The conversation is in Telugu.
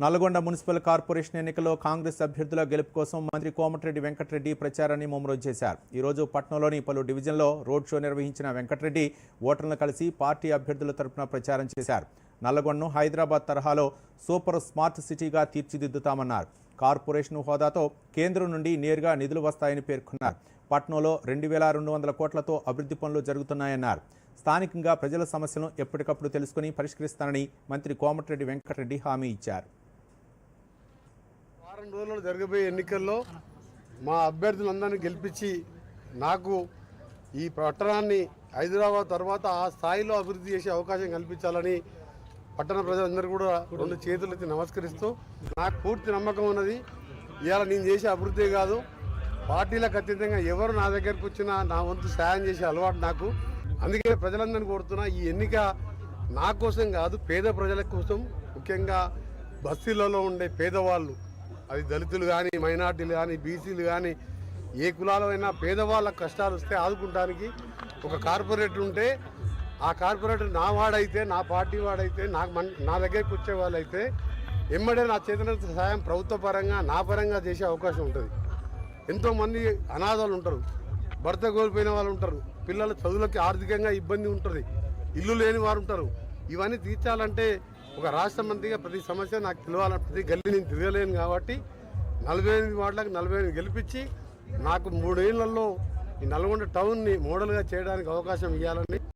నల్గొండ మున్సిపల్ కార్పొరేషన్ ఎన్నికల్లో కాంగ్రెస్ అభ్యర్థుల గెలుపు కోసం మంత్రి కోమటిరెడ్డి వెంకటరెడ్డి ప్రచారాన్ని ముమ్మరం చేశారు. ఈరోజు పట్నంలోని పలు డివిజన్లో రోడ్ షో నిర్వహించిన వెంకటరెడ్డి ఓటర్లను కలిసి పార్టీ అభ్యర్థుల తరపున ప్రచారం చేశారు. నల్లగొండను హైదరాబాద్ తరహాలో సూపర్ స్మార్ట్ సిటీగా తీర్చిదిద్దుతామన్నారు. కార్పొరేషన్ హోదాతో కేంద్రం నుండి నేరుగా నిధులు వస్తాయని పేర్కొన్నారు. పట్నంలో రెండు వేల రెండు వందల కోట్లతో అభివృద్ధి పనులు జరుగుతున్నాయన్నారు. స్థానికంగా ప్రజల సమస్యలను ఎప్పటికప్పుడు తెలుసుకుని పరిష్కరిస్తానని మంత్రి కోమటిరెడ్డి వెంకటరెడ్డి హామీ ఇచ్చారు. వారం రోజుల్లో జరగబోయే ఎన్నికల్లో మా అభ్యర్థులందరినీ గెలిపించి నాకు ఈ పట్టణాన్ని హైదరాబాద్ తర్వాత ఆ స్థాయిలో అభివృద్ధి చేసే అవకాశం కల్పించాలని పట్టణ ప్రజలందరూ కూడా రెండు చేతులెత్తి నమస్కరిస్తూ నాకు పూర్తి నమ్మకం ఉన్నది. ఇవాళ నేను చేసే అభివృద్ధి కాదు. పార్టీలకు అతీతంగా ఎవరు నా దగ్గరకు వచ్చినా నా వంతు సాయం చేసే అలవాటు నాకు. అందుకే ప్రజలందరినీ కోరుతున్నా ఈ ఎన్నిక నా కోసం కాదు పేద ప్రజల కోసం. ముఖ్యంగా బస్తీలలో ఉండే పేదవాళ్ళు అది దళితులు కానీ మైనార్టీలు కానీ బీసీలు కానీ ఏ కులాలైనా పేదవాళ్ళ కష్టాలు వస్తే ఆదుకుంటానికి ఒక కార్పొరేటర్ ఉంటే ఆ కార్పొరేటర్ నా వాడైతే నా పార్టీ వాడైతే నాకు మన నా దగ్గరికి వచ్చే వాళ్ళైతే ఎమ్మడే నా చేతనంత సహాయం ప్రభుత్వ పరంగా నా పరంగా చేసే అవకాశం ఉంటుంది. ఎంతోమంది అనాథాలు ఉంటారు. భర్త కోల్పోయిన వాళ్ళు ఉంటారు. పిల్లల చదువులకి ఆర్థికంగా ఇబ్బంది ఉంటుంది. ఇల్లు లేని వారు ఉంటారు. ఇవన్నీ తీర్చాలంటే ఒక రాష్ట్ర మంత్రిగా ప్రతి సమస్య నాకు తెలియాలని ప్రతి గల్లీ నేను తిరగలేను కాబట్టి నలభై ఎనిమిది వార్డులకు నలభై ఎనిమిది గెలిపించి నాకు మూడేళ్ళలో ఈ నల్గొండ టౌన్ని మోడల్గా చేయడానికి అవకాశం ఇవ్వాలని